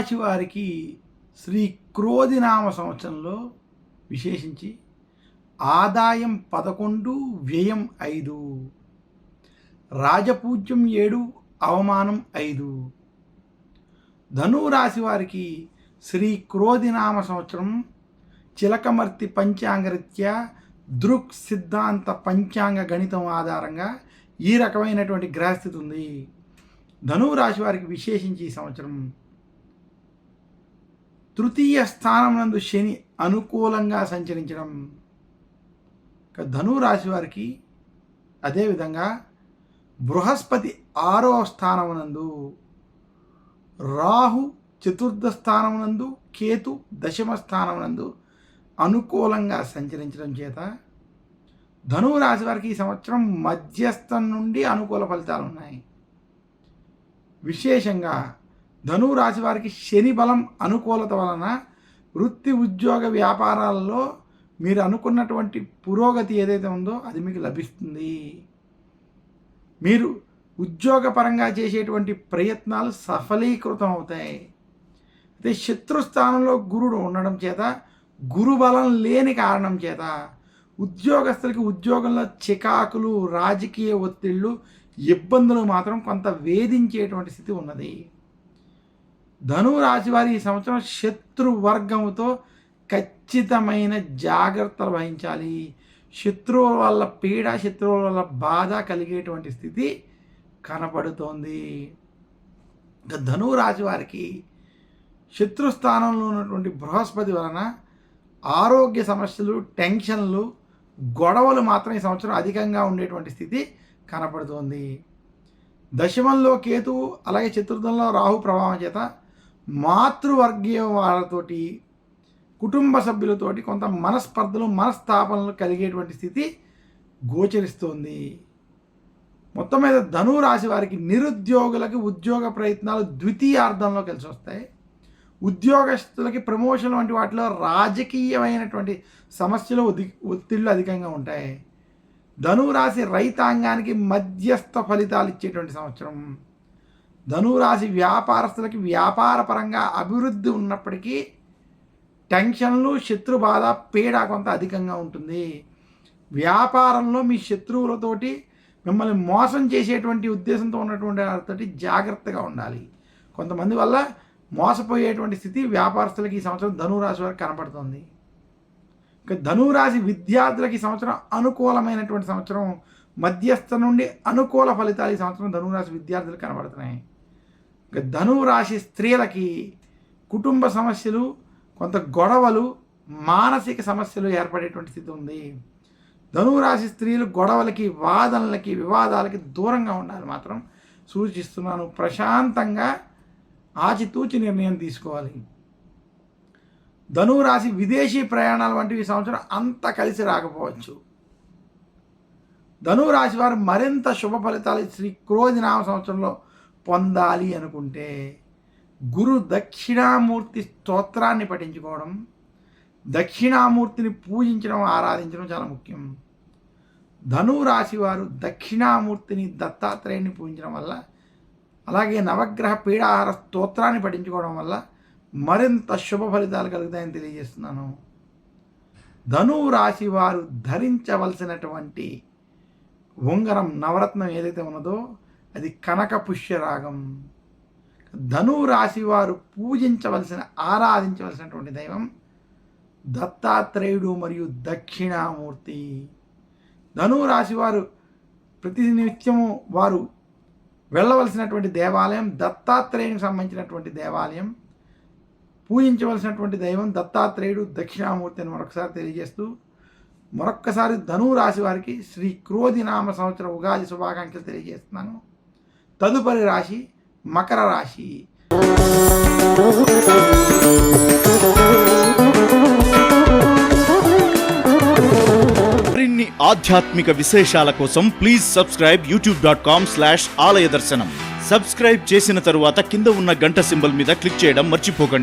ధనురాశి వారికి శ్రీ క్రోధినామ సంవత్సరంలో విశేషించి ఆదాయం పదకొండు వ్యయం ఐదు. రాజపూజ్యం ఏడు అవమానం ఐదు. ధనురాశి వారికి శ్రీ క్రోధినామ సంవత్సరం చిలకమర్తి పంచాంగరీత్యా దృక్ సిద్ధాంత పంచాంగ గణితం ఆధారంగా ఈ రకమైనటువంటి గ్రహస్థితి ఉంది. ధనువు రాశి వారికి విశేషించి ఈ సంవత్సరం తృతీయ స్థానం నందు శని అనుకూలంగా సంచరించడం ధను రాశి వారికి అదేవిధంగా బృహస్పతి ఆరో స్థానమునందు రాహు చతుర్థ స్థానమునందు కేతు దశమ స్థానమునందు అనుకూలంగా సంచరించడం చేత ధనువు రాశి వారికి ఈ సంవత్సరం మధ్యస్థం నుండి అనుకూల ఫలితాలు ఉన్నాయి. విశేషంగా ధనువు రాశి వారికి శని బలం అనుకూలత వలన వృత్తి ఉద్యోగ వ్యాపారాలలో మీరు అనుకున్నటువంటి పురోగతి ఏదైతే ఉందో అది మీకు లభిస్తుంది. మీరు ఉద్యోగపరంగా చేసేటువంటి ప్రయత్నాలు సఫలీకృతం అవుతాయి. అయితే శత్రుస్థానంలో గురుడు ఉండడం చేత గురుబలం లేని కారణం చేత ఉద్యోగస్తులకి ఉద్యోగంలో చికాకులు రాజకీయ ఒత్తిళ్ళు ఇబ్బందులు మాత్రం కొంత వేధించేటువంటి స్థితి ఉన్నది. ధనువు రాశి వారి ఈ సంవత్సరం శత్రువర్గంతో ఖచ్చితమైన జాగ్రత్తలు వహించాలి. శత్రువుల వల్ల పీడ శత్రువుల వల్ల బాధ కలిగేటువంటి స్థితి కనపడుతోంది. ఇక ధనువు రాశి వారికి శత్రుస్థానంలో ఉన్నటువంటి బృహస్పతి వలన ఆరోగ్య సమస్యలు టెన్షన్లు గొడవలు మాత్రం ఈ సంవత్సరం అధికంగా ఉండేటువంటి స్థితి కనపడుతోంది. దశమంలో కేతువు అలాగే చతుర్థంలో రాహు ప్రభావం చేత మాతృవర్గీయ వాళ్ళతోటి కుటుంబ సభ్యులతోటి కొంత మనస్పర్ధలు మనస్తాపనలు కలిగేటువంటి స్థితి గోచరిస్తోంది. మొత్తం మీద ధను రాశి వారికి నిరుద్యోగులకి ఉద్యోగ ప్రయత్నాలు ద్వితీయార్థంలో కలిసి వస్తాయి ఉద్యోగస్తులకి ప్రమోషన్ వంటి వాటిలో రాజకీయమైనటువంటి సమస్యలు ఒది ఒత్తిళ్ళు అధికంగా ఉంటాయి. ధనురాశి రాశి రైతాంగానికి మధ్యస్థ ఫలితాలు ఇచ్చేటువంటి సంవత్సరం. ధనురాశి వ్యాపారస్తులకి వ్యాపారపరంగా అభివృద్ధి ఉన్నప్పటికీ టెన్షన్లు శత్రు బాధ పీడ కొంత అధికంగా ఉంటుంది. వ్యాపారంలో మీ శత్రువులతోటి మిమ్మల్ని మోసం చేసేటువంటి ఉద్దేశంతో ఉన్నటువంటి వారితోటి జాగ్రత్తగా ఉండాలి. కొంతమంది వల్ల మోసపోయేటువంటి స్థితి వ్యాపారస్తులకి ఈ సంవత్సరం ధనురాశి వారికి కనపడుతుంది. ఇంకా ధనురాశి విద్యార్థులకి ఈ సంవత్సరం అనుకూలమైనటువంటి సంవత్సరం మధ్యస్థ నుండి అనుకూల ఫలితాలు ఈ సంవత్సరం ధనురాశి విద్యార్థులు కనబడుతున్నాయి. ధనువు రాశి స్త్రీలకి కుటుంబ సమస్యలు కొంత గొడవలు మానసిక సమస్యలు ఏర్పడేటువంటి స్థితి ఉంది. ధనురాశి స్త్రీలు గొడవలకి వాదనలకి వివాదాలకి దూరంగా ఉండాలి మాత్రం సూచిస్తున్నాను. ప్రశాంతంగా ఆచితూచి నిర్ణయం తీసుకోవాలి. ధనురాశి విదేశీ ప్రయాణాలు వంటివి సంవత్సరం అంత కలిసి రాకపోవచ్చు. ధనురాశి వారు మరింత శుభ ఫలితాలు శ్రీ క్రోధినామ సంవత్సరంలో పొందాలి అనుకుంటే గురు దక్షిణామూర్తి స్తోత్రాన్ని పఠించుకోవడం దక్షిణామూర్తిని పూజించడం ఆరాధించడం చాలా ముఖ్యం. ధనురాశి వారు దక్షిణామూర్తిని దత్తాత్రేయుని పూజించడం వల్ల అలాగే నవగ్రహ పీడాహార స్తోత్రాన్ని పఠించుకోవడం వల్ల మరింత శుభ ఫలితాలు కలుగుతాయని తెలియజేస్తున్నాను. ధనువు వారు ధరించవలసినటువంటి ఉంగరం నవరత్నం ఏదైతే ఉన్నదో అది కనక పుష్యరాగం. ధనువు రాశి వారు పూజించవలసిన ఆరాధించవలసినటువంటి దైవం దత్తాత్రేయుడు మరియు దక్షిణామూర్తి. ధనువు రాశి వారు ప్రతి నిత్యము వారు వెళ్ళవలసినటువంటి దేవాలయం దత్తాత్రేయునికి సంబంధించినటువంటి దేవాలయం పూజించవలసినటువంటి దైవం దత్తాత్రేయుడు దక్షిణామూర్తి అని మరొకసారి తెలియజేస్తూ మరొక్కసారి ధనువు రాశి వారికి శ్రీ క్రోధి నామ సంవత్సర ఉగాది శుభాకాంక్షలు తెలియజేస్తున్నాను. తదుపరి రాశి మకర రాశి. మరిన్ని ఆధ్యాత్మిక విశేషాల కోసం please subscribe YouTube dot com slash ఆలయ దర్శనం. సబ్స్క్రైబ్ చేసిన తరువాత కింద ఉన్న గంట సింబల్ మీద క్లిక్ చేయడం మర్చిపోకండి.